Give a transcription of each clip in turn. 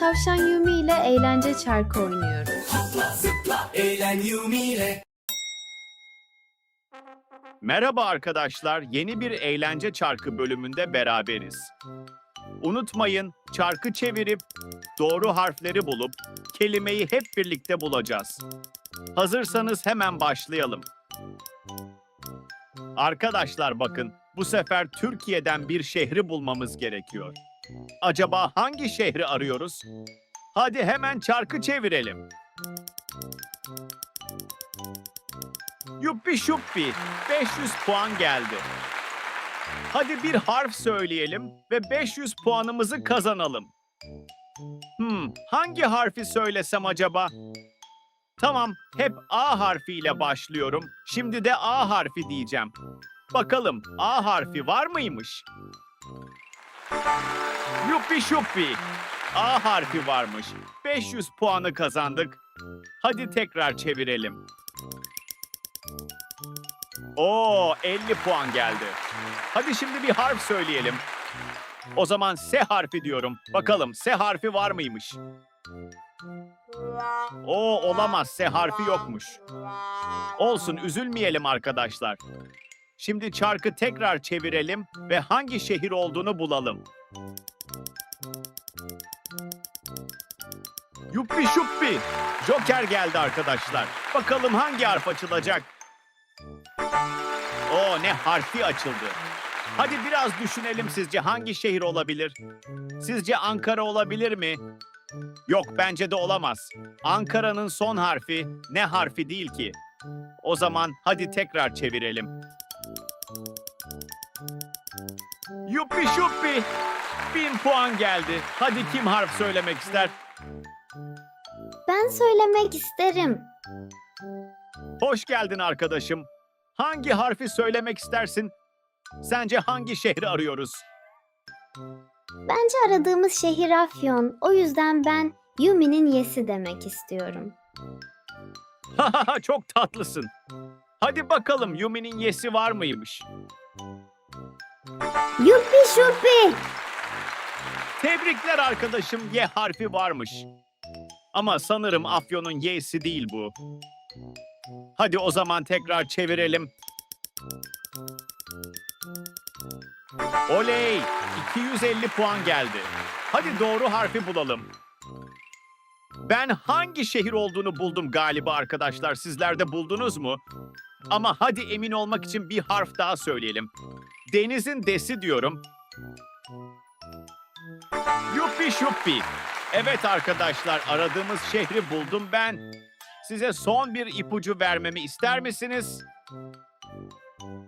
Tavşan Yumi ile eğlence çarkı oynuyoruz. Eğlen Yumi ile. Merhaba arkadaşlar, yeni bir eğlence çarkı bölümünde beraberiz. Unutmayın, çarkı çevirip doğru harfleri bulup kelimeyi hep birlikte bulacağız. Hazırsanız hemen başlayalım. Arkadaşlar bakın, bu sefer Türkiye'den bir şehri bulmamız gerekiyor. Acaba hangi şehri arıyoruz? Hadi hemen çarkı çevirelim. Yuppi şuppi, 500 puan geldi. Hadi bir harf söyleyelim ve 500 puanımızı kazanalım. Hmm, hangi harfi söylesem acaba? Tamam, hep A harfiyle başlıyorum. Şimdi de A harfi diyeceğim. Bakalım A harfi var mıymış? Yuppi şuppi. A harfi varmış. 500 puanı kazandık. Hadi tekrar çevirelim. Oo, 50 puan geldi. Hadi şimdi bir harf söyleyelim. O zaman S harfi diyorum. Bakalım S harfi var mıymış? Oo, olamaz. S harfi yokmuş. Olsun, üzülmeyelim arkadaşlar. Şimdi çarkı tekrar çevirelim ve hangi şehir olduğunu bulalım. Yuppi şuppi. Joker geldi arkadaşlar. Bakalım hangi harf açılacak? O ne harfi açıldı. Hadi biraz düşünelim sizce hangi şehir olabilir? Sizce Ankara olabilir mi? Yok bence de olamaz. Ankara'nın son harfi ne harfi değil ki? O zaman hadi tekrar çevirelim. Yuppi şuppi. Bin puan geldi. Hadi kim harf söylemek ister? Ben söylemek isterim. Hoş geldin arkadaşım. Hangi harfi söylemek istersin? Sence hangi şehri arıyoruz? Bence aradığımız şehir Afyon. O yüzden ben Yumi'nin yesi demek istiyorum. Çok tatlısın. Hadi bakalım Yumi'nin yesi var mıymış? Yuppi şuppi. Tebrikler arkadaşım Y harfi varmış. Ama sanırım Afyon'un Y'si değil bu. Hadi o zaman tekrar çevirelim. Oley! 250 puan geldi. Hadi doğru harfi bulalım. Ben hangi şehir olduğunu buldum galiba arkadaşlar. Sizler de buldunuz mu? Ama hadi emin olmak için bir harf daha söyleyelim. Denizin desi diyorum. Yuppi şuppi. Evet arkadaşlar aradığımız şehri buldum ben. Size son bir ipucu vermemi ister misiniz?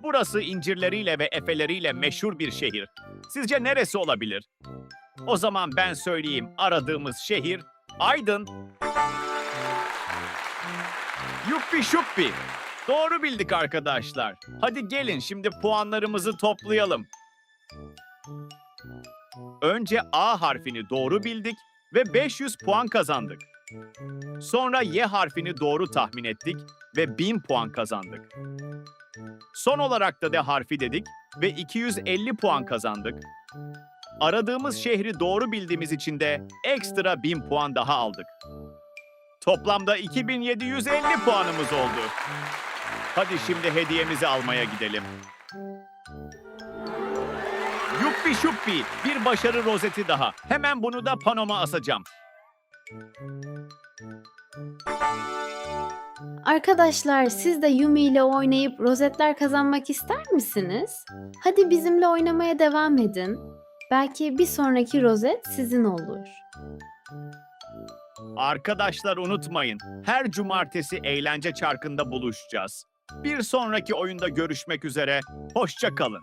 Burası incirleriyle ve efeleriyle meşhur bir şehir. Sizce neresi olabilir? O zaman ben söyleyeyim aradığımız şehir Aydın. Yuppi şuppi. Doğru bildik arkadaşlar. Hadi gelin şimdi puanlarımızı toplayalım. Önce A harfini doğru bildik ve 500 puan kazandık. Sonra Y harfini doğru tahmin ettik ve 1000 puan kazandık. Son olarak da D harfi dedik ve 250 puan kazandık. Aradığımız şehri doğru bildiğimiz için de ekstra 1000 puan daha aldık. Toplamda 2750 puanımız oldu. Hadi şimdi hediyemizi almaya gidelim. Yuppi şuppi bir başarı rozeti daha. Hemen bunu da panoma asacağım. Arkadaşlar siz de Yumi ile oynayıp rozetler kazanmak ister misiniz? Hadi bizimle oynamaya devam edin. Belki bir sonraki rozet sizin olur. Arkadaşlar unutmayın. Her cumartesi eğlence çarkında buluşacağız. Bir sonraki oyunda görüşmek üzere. Hoşça kalın.